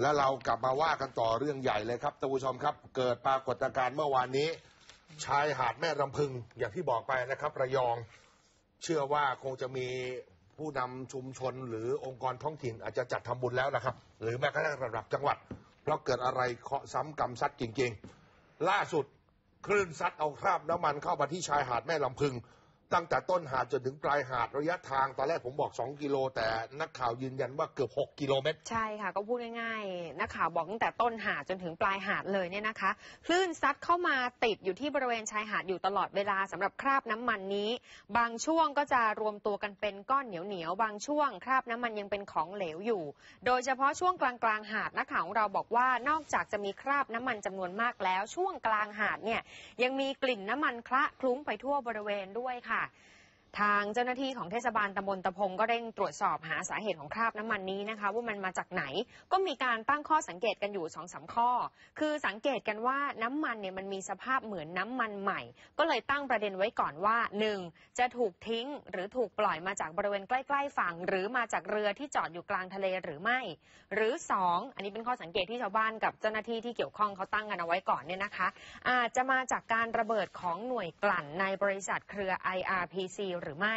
แล้วเรากลับมาว่ากันต่อเรื่องใหญ่เลยครับท่านผู้ชมครับ เกิดปรากฏการณ์เมื่อวานนี้ ชายหาดแม่ลำพึงอย่างที่บอกไปนะครับ ระยอง เชื่อว่าคงจะมีผู้นำชุมชนหรือองค์กรท้องถิ่นอาจจะจัดทำบุญแล้วนะครับ หรือแม้กระทั่งระดับจังหวัด เพราะเกิดอะไรเคาะซ้ำกรรมซัดจริง ๆ ล่าสุดคลื่นซัดเอาคราบน้ำมันเข้ามาที่ชายหาดแม่ลำพึง ตั้งแต่ต้นหาดจนถึงปลายหาดระยะทางตอนแรกผมบอก 2 กิโล แต่นักข่าวยืนยันว่าเกือบ 6 กิโลเมตร ใช่ค่ะ ก็พูดง่ายๆ นักข่าวบอกตั้งแต่ต้นหาดจนถึงปลายหาดเลยเนี่ยนะคะ คลื่นซัดเข้ามาติดอยู่ที่บริเวณชายหาดอยู่ตลอดเวลาสำหรับคราบน้ำมันนี้ บางช่วงก็จะรวมตัวกันเป็นก้อนเหนียวๆบางช่วง คราบน้ำมันยังเป็นของเหลวอยู่ โดยเฉพาะช่วงกลางๆหาดนักข่าวของเราบอกว่านอกจากจะมีคราบน้ำมันจำนวนมากแล้ว ช่วงกลางหาดเนี่ยยังมีกลิ่นน้ำมันคละคลุ้งไปทั่วบริเวณด้วยค่ะค่ะ ทางเจ้าหน้าที่ของเทศบาลตำบลตะพงก็เร่งตรวจสอบหาสาเหตุของคราบน้ำมันนี้นะคะ ว่ามันมาจากไหนก็มีการตั้งข้อสังเกตกันอยู่สองสาข้อ คือสังเกตกันว่าน้ำมันเนี่ยมันมีสภาพเหมือนน้ำมันใหม่ ก็เลยตั้งประเด็นไว้ก่อนว่า 1. จะถูกทิ้งหรือถูกปล่อยมาจากบริเวณใกล้ ๆ ฝั่ง หรือมาจากเรือที่จอดอยู่กลางทะเลหรือไม่ หรือ 2 อันนี้เป็นข้อสังเกตที่ชาวบ้านกับเจ้าหน้าที่ที่เกี่ยวข้องเขาตั้งกันเอาไว้ก่อนเนี่ยนะคะอาจจะมาจากการระเบิดของหน่วยกลั่นในบริษัทเครือ IRPC หรือไม่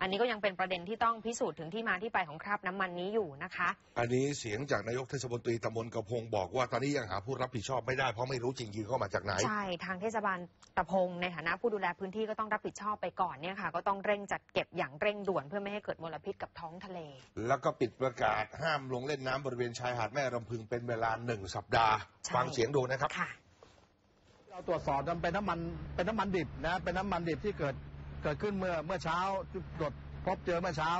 อันนี้ก็ยังเป็นประเด็นที่ต้องพิสูจน์ถึงที่มาที่ไปของคราบน้ำมันนี้อยู่นะคะ อันนี้เสียงจากนายกเทศมนตรีตำบลกระพงบอกว่าตอนนี้ยังหาผู้รับผิดชอบไม่ได้เพราะไม่รู้จริงๆเข้ามาจากไหน ใช่ทางเทศบาลตะพงในฐานะผู้ดูแลพื้นที่ก็ต้องรับผิดชอบไปก่อนเนี่ยค่ะ ก็ต้องเร่งจัดเก็บอย่างเร่งด่วนเพื่อไม่ให้เกิดมลพิษกับท้องทะเล แล้วก็ปิดประกาศห้ามลงเล่นน้ำบริเวณชายหาดแม่ลำพึงเป็นเวลาหนึ่งสัปดาห์ ใช่ ฟังเสียงดูนะครับ ค่ะ เราตรวจสอบมันเป็นน้ำมันเป็นน้ำมันดิบนะเป็นน้ำมันดิบที่เกิด เกิดขึ้นเมื่อเมื่อเช้าตรวจพบเจอเมื่อเช้า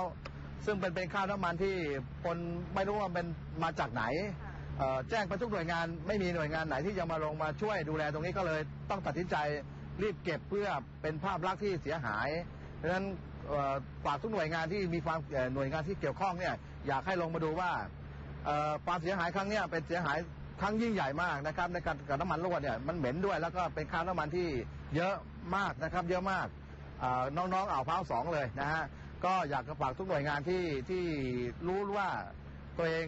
ซึ่งเป็นเป็นข้าวน้ำมันที่คนไม่รู้ว่าเป็นมาจากไหนเอ่อแจ้งไปทุกหน่วยงานไม่มีหน่วยงานไหนที่จะมาลงมาช่วยดูแลตรงนี้ก็เลยต้องตัดสินใจรีบเก็บเพื่อเป็นภาพลักษณ์ที่เสียหายเพราะฉะนั้นเอ่อฝากทุกหน่วยงานที่มีความเอ่อหน่วยงานที่เกี่ยวข้องเนี่ยอยากให้ลงมาดูว่าเอ่อความเสียหายครั้งเนี้ยเป็นเสียหายครั้งยิ่งใหญ่มากนะครับในการกับน้ำมันรั่วเนี่ยมันเหม็นด้วยแล้วก็เป็นค่าน้ำมันที่เยอะมากนะครับเยอะมากอ่า น้องๆอ่าวพร้าวสองเลยนะฮะก็อยากจะฝากทุกหน่วยงานที่ที่รู้ว่าตัวเอง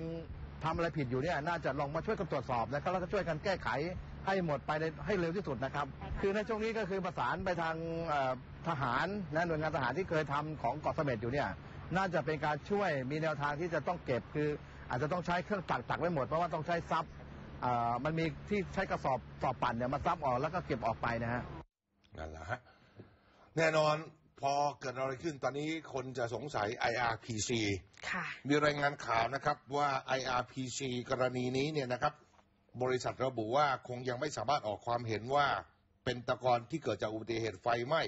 ทำอะไรผิดอยู่เนี่ยน่าจะลองมาช่วยกันตรวจสอบนะครับแล้วก็ช่วยกันแก้ไขให้หมดไปในให้เร็วที่สุดนะครับ คือในช่วงนี้ก็คือประสานไปทางเอ่อทหารนะหน่วยงานทหารที่เคยทำของเกาะเสม็ดอยู่เนี่ยน่าจะเป็นการช่วยมีแนวทางที่จะต้องเก็บคือ อาจจะต้องใช้เครื่องตักตักไว้หมดเพราะว่าต้องใช้ซับอ่ามันมีที่ใช้กระสอบสอบปั่นเนี่ยมาซับออกแล้วก็เก็บออกไปนะฮะนั่นแหละฮะ แน่นอนพอเกิดอะไรขึ้นตอนนี้คนจะสงสัย IRPC ค่ะมีรายงานข่าวนะครับว่า IRPC กรณีนี้เนี่ยนะครับ บริษัทระบุว่าคงยังไม่สามารถออกความเห็นว่าเป็นตะกอนที่เกิดจากอุบัติเหตุไฟไหม้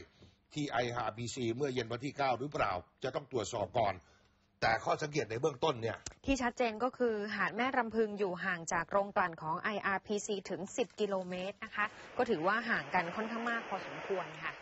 ที่ IRPC เมื่อเย็นวันที่ 9 หรือเปล่า จะต้องตรวจสอบก่อน แต่ข้อสังเกตในเบื้องต้นเนี่ยที่ชัดเจนก็คือหาดแม่รำพึงอยู่ห่างจากโรงกลั่นของ IRPC ถึง 10 กิโลเมตรนะคะ ก็ถือว่าห่างกันค่อนข้างมากพอสมควรค่ะ